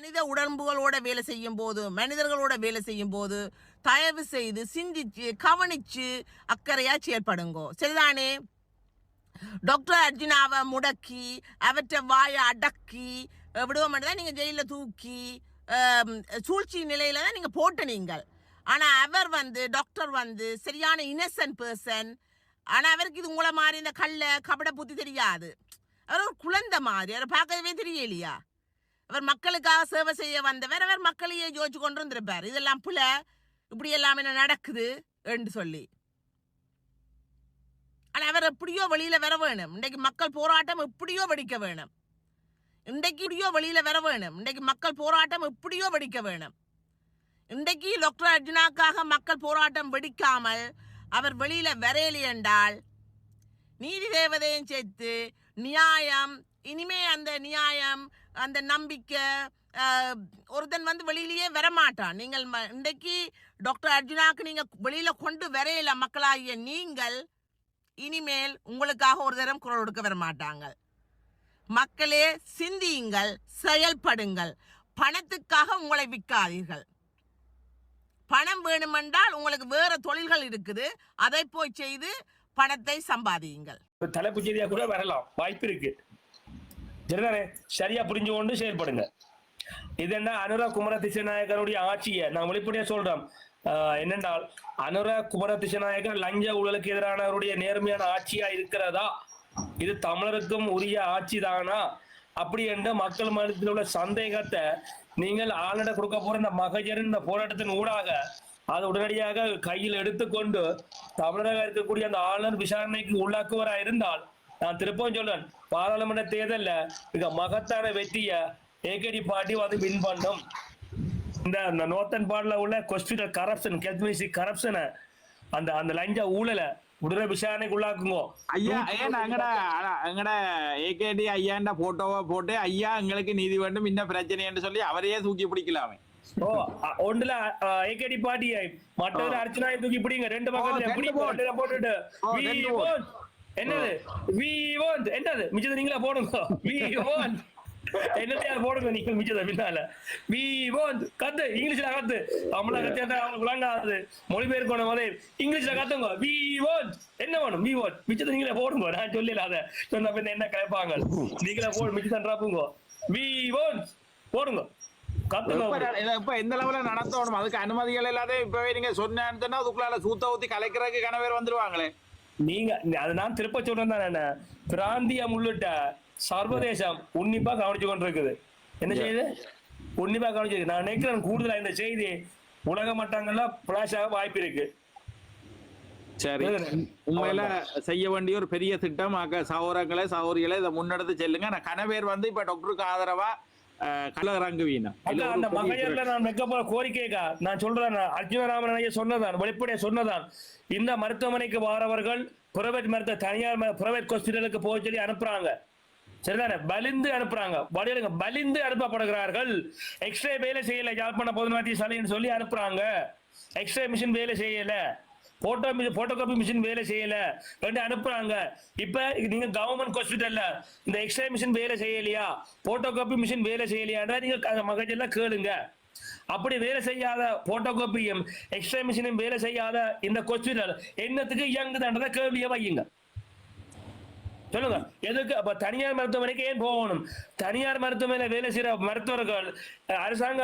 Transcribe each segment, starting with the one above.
மனித உடம்புகளோட வேலை செய்யும் போது மனிதர்களோட வேலை செய்யும் போது தயவு செய்து சிந்திச்சு கவனிச்சு அக்கறையா செயல்படுங்கோ. சரிதானே? டாக்டர் அர்ஜுனாவை முடக்கி அவற்றை வாயை அடக்கி அஹ், விடுவ தான் நீங்கள் ஜெயிலில் தூக்கி சூழ்ச்சி நிலையில தான் நீங்கள் போட்ட நீங்கள். ஆனால் அவர் வந்து டாக்டர் வந்து சரியான இன்னசென்ட் பர்சன் ஆனால் அவருக்கு இது உங்களை மாதிரி இந்த கல்ல கபட புத்தி தெரியாது. அவர் ஒரு குழந்தை மாதிரி. அவரை பார்க்கவே தெரியலையா? அவர் மக்களுக்காக சேவை செய்ய வந்தவர் அவர் மக்களையே யோசிச்சு கொண்டு வந்திருப்பார் இதெல்லாம் புல இப்படி எல்லாம் என்ன நடக்குது என்று சொல்லி. ஆனா அவர் எப்படியோ வெளியில வர வேணும். இன்றைக்கு மக்கள் போராட்டம் எப்படியோ வெடிக்க வேணும். இன்றைக்கு இப்படியோ வெளியில வர வேணும். இன்றைக்கு மக்கள் போராட்டம் எப்படியோ வெடிக்க வேணும். இன்றைக்கு டாக்டர் அர்ஜுனாக்காக மக்கள் போராட்டம் வெடிக்காமல் அவர் வெளியில வரையலி என்றால் நீதி தேவதையும் சேர்த்து நியாயம் இனிமே அந்த நியாயம் அந்த நம்பிக்கை ஒருத்தன் வந்து வெளியிலேயே வரமாட்டான். நீங்கள் ம- இன்றைக்கு டாக்டர் அர்ஜுனாவுக்கு நீங்கள் வெளியில் கொண்டு வரையில மக்களாகிய நீங்கள் இனிமேல் உங்களுக்காக ஒரு தரம் குரல் கொடுக்க வர மாட்டாங்க மக்களே சிந்தியுங்கள் செயல்படுங்கள். பணத்துக்காக உங்களை விற்காதீர்கள். பணம் வேணுமென்றால் உங்களுக்கு வேற தொழில்கள் இருக்குது. அதை போய் செய்து பணத்தை சம்பாதியுங்கள். தலைப்புச் செய்தியா கூட வரலாம். வாய்ப்பு இருக்கு. சரிதானே சரியா புரிஞ்சு கொண்டு செயல்படுங்க. இது என்ன? அனுரா குமர திசநாயகருடைய ஆட்சியை. நான் வெளிப்படையா சொல்றேன். என்னென்றால் அனுரா குமர திசநாயகர் லஞ்ச ஊழலுக்கு எதிரான அவருடைய நேர்மையான ஆட்சியா இருக்கிறதா? இது தமிழருக்கும் உரிய ஆட்சி தானா அப்படி என்று மக்கள் மனத்தில் உள்ள சந்தேகத்தை நீங்கள் ஆளுநர் கொடுக்க போற இந்த மகஜரின் இந்த போராட்டத்தின் ஊடாக அதை உடனடியாக கையில் எடுத்துக்கொண்டு தமிழக இருக்கக்கூடிய அந்த ஆளுநர் விசாரணைக்கு உள்ளாக்குவராக இருந்தால் நான் திருப்பவும் சொல்றேன். பாராளுமன்ற தேர்தல்ல மிக மகத்தான வெற்றிய ஏகடி பார்ட்டி வந்து வின் பண்ணும். இந்த அந்த நோத்தன் பாடல உள்ள கொஸ்டினல் கரப்ஷன் கெத்மிசி கரப்ஷனை அந்த அந்த லஞ்ச ஊழலை உடனே விசாரணைக்கு உள்ளாக்குங்கோ. ஐயா ஏன் எங்கட எங்கட ஏகேடி ஐயாண்ட போட்டோவை போட்டு ஐயா எங்களுக்கு நீதி வேண்டும் இன்ன பிரச்சனைன்னு சொல்லி அவரையே தூக்கி பிடிக்கலாமே ஓ ஒன்றுல ஏகடி பார்ட்டி மற்றதுல அர்ச்சனா தூக்கி பிடிங்க. ரெண்டு பக்கத்துல ரெண்டு பிடி vote. ரெண்டுல போட்டுட்டு. என்னது? வி வாண்ட் என்னது? மிச்சத்தை நீங்களா போடுங்க. வி வாண்ட் என்னத்தையா போடுங்க நீங்க மிச்சத்தை பின்னால? வி வாண்ட் கத்து. இங்கிலீஷ்ல கத்து. தமிழ்ல கத்தியா அவங்களுக்கு விளங்காது. மொழிபெயர்க்கணும் போதே இங்கிலீஷ்ல கத்துங்க. வி வாண்ட் என்ன வேணும்? வி வாண்ட் மிச்சத்தை நீங்களே போடுங்க. நான் சொல்லல அத. சொன்ன பின்ன என்ன கேட்பாங்க நீங்களே போடு. மிச்சத்தை ட்ராப்புங்க வி வாண்ட் போடுங்க. இப்ப கத்துங்க நட- இப்ப எந்த லெவல்ல நடத்தணும்? அதுக்கு அனுமதிகள் இல்லாத இப்பவே நீங்க சொன்னா அதுக்குள்ளால சூத்த ஊத்தி கலைக்கிறதுக்கு கணவர் வந்துருவாங்களே. நீங்க அது நான் திருப்ப சொல்றேன் தான் என்ன பிராந்தியம் உள்ளிட்ட சர்வதேசம் உன்னிப்பா கவனிச்சு கொண்டிருக்குது. என்ன செய்யுது? உன்னிப்பா கவனிச்சு நான் நினைக்கிறேன் கூடுதலா இந்த செய்தி உலக மட்டங்கள்ல பிளாஷ் ஆக வாய்ப்பு இருக்கு. சரி. உண்மையில செய்ய வேண்டிய ஒரு பெரிய திட்டம். அக்க சகோதரங்களே சகோதரிகளே இதை முன்னெடுத்து செல்லுங்க. நான் கணவர் வந்து இப்ப டாக்டருக்கு ஆதரவா அந்த மகையர்ல நான் வைக்க போற கோரிக்கைக்கா நான் சொல்றேன் அர்ஜுனராமன் ஐயா சொன்னதான் வெளிப்படையா சொன்னதான் இந்த மருத்துவமனைக்கு வாரவர்கள் பிரைவேட் மருத்துவ தனியார் பிரைவேட் ஹாஸ்பிட்டலுக்கு போக சொல்லி அனுப்புறாங்க. சரிதானே? பலிந்து அனுப்புறாங்க. வடிவலுங்க பலிந்து அனுப்பப்படுகிறார்கள். எக்ஸ்ரே வேலை செய்யல. யாழ்ப்பாண பொதுநாட்டிய சாலைன்னு சொல்லி அனுப்புறாங்க. எக்ஸ்ரே மிஷின் வேலை செய்யல. போட்டோ போட்டோ காப்பி மிஷின் வேலை செய்யல. ரெண்டு அனுப்புறாங்க. இப்ப நீங்க கவர்மெண்ட் ஹாஸ்பிட்டல்ல இந்த எக்ஸ்ரே மிஷின் வேலை செய்யலையா? போட்டோ காப்பி மிஷின் வேலை செய்யலையான்றா நீங்க மகஜெல்லாம் கேளுங்க. அப்படி வேலை செய்யாத போட்டோ காப்பியும் எக்ஸ்ரே மிஷினும் வேலை செய்யாத இந்த ஹாஸ்பிட்டல் என்னத்துக்கு இயங்குதுன்றத கேள்வியை வையுங்க. சொல்லுங்க. எதுக்கு? அப்ப தனியார் மருத்துவமனைக்கு ஏன் போகணும்? தனியார் மருத்துவமனையில வேலை செய்யற மருத்துவர்கள் அரசாங்க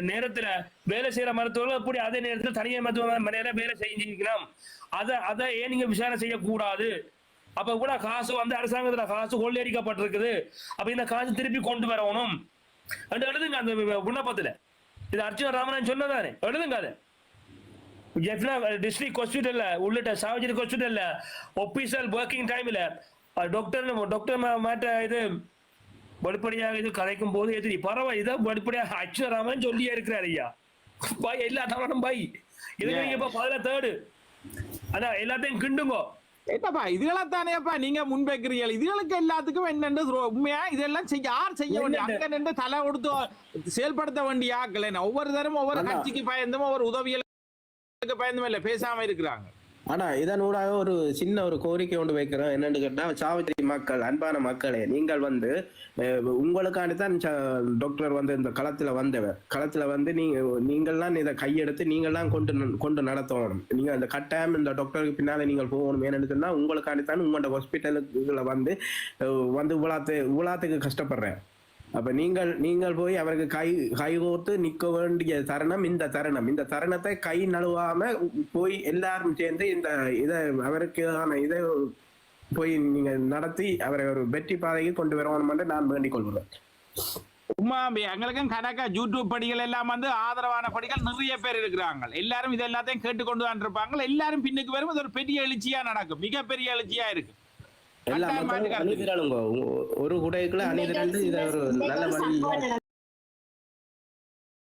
நேரத்துல வேலை செய்யற மருத்துவர்கள் அப்படி அதே நேரத்தில் தனியார் மருத்துவமனையில வேலை செஞ்சிருக்கலாம் அதை அதை ஏன் நீங்க விசாரணை செய்யக்கூடாது? அப்ப கூட காசு வந்து அரசாங்கத்துல காசு கொள்ளையடிக்கப்பட்டிருக்குது. அப்ப இந்த காசு திருப்பி கொண்டு வரணும். என்று எழுதுங்க அந்த விண்ணப்பத்துல. இது அர்ஜுன ராமன் சொன்னதானே? எழுதுங்க அதை. ஜெஃப்னா டிஸ்ட்ரிக்ட் ஹாஸ்பிட்டல்ல உள்ளிட்ட சாவஜரி ஹாஸ்பிட்டல்ல ஒபிஷியல் ஒர்க்கிங் டைம்ல டாக்டர் டாக்டர் மாட்ட இது வெளிப்படையாக இது கதைக்கும் போது எதிரி பரவாயில்ல இதை வெளிப்படையாக அச்சுராமன் சொல்லியே இருக்கிறார் ஐயா. பாய் எல்லா தவறும் பாய். இதுக்கு நீங்க இப்ப பதில தேர்டு அதான் எல்லாத்தையும் கிண்டுங்கோ. ஏப்பா இதுகளா தானேப்பா நீங்க முன்வைக்கிறீங்க இதுகளுக்கு எல்லாத்துக்கும் என்னென்று உண்மையா? இதெல்லாம் செய்ய யார் செய்ய வேண்டிய? அங்க நின்று தலை கொடுத்து செயல்படுத்த வேண்டிய ஆக்கள் ஒவ்வொரு தரம் ஒவ்வொரு. கட்சிக்கு பயந்தும் ஒவ்வொரு உதவிகளுக்கு பயந்தும் இல்ல பேசாம இருக்கிறாங்க. ஆனா இதனூடாக ஒரு சின்ன ஒரு கோரிக்கை ஒன்று வைக்கிறோம் என்னன்னு கேட்டா சாவித்திரி மக்கள் அன்பான மக்களே நீங்கள் வந்து உங்களுக்காண்டி தான் ச- டாக்டர் வந்து இந்த களத்துல வந்தவர். களத்துல வந்து நீங்க நீங்கள்லாம் இதை கையெடுத்து நீங்கள்லாம் கொண்டு கொண்டு நடத்தணும். நீங்க அந்த கட்டாயம் இந்த டாக்டருக்கு பின்னால நீங்கள் போகணும். ஏன்னு சொன்னா உங்களுக்காண்டி தான் உங்களோட ஹாஸ்பிட்டலுக்குள்ள வந்து வந்து உலாத்து உலாத்துக்கு கஷ்டப்படுறேன். அப்ப நீங்கள் நீங்கள் போய் அவருக்கு கை கைகோர்த்து நிக்க வேண்டிய தருணம் இந்த தருணம். இந்த தருணத்தை கை நழுவாம போய் எல்லாரும் சேர்ந்து இந்த இதை அவருக்கான இதை போய் நீங்க நடத்தி அவரை ஒரு வெற்றி பாதைக்கு கொண்டு வரணும் என்று நான் வேண்டிக் கொள்கிறேன். உமா எங்களுக்கும் கணக்கா யூடியூப் படிகள் எல்லாம் வந்து ஆதரவான படிகள் நிறைய பேர் இருக்கிறாங்க. எல்லாரும் இது எல்லாத்தையும் கேட்டுக்கொண்டு தான் இருப்பாங்க. எல்லாரும் பின்னுக்கு வரும் இது ஒரு பெரிய எழுச்சியா நடக்கும். மிகப்பெரிய எழுச்சியா இருக்கு. எல்லா மக்களும். அணிதிரளுங்க ஒரு குடைக்குள்ள அணிதிரண்டு இதை ஒரு நல்ல வழி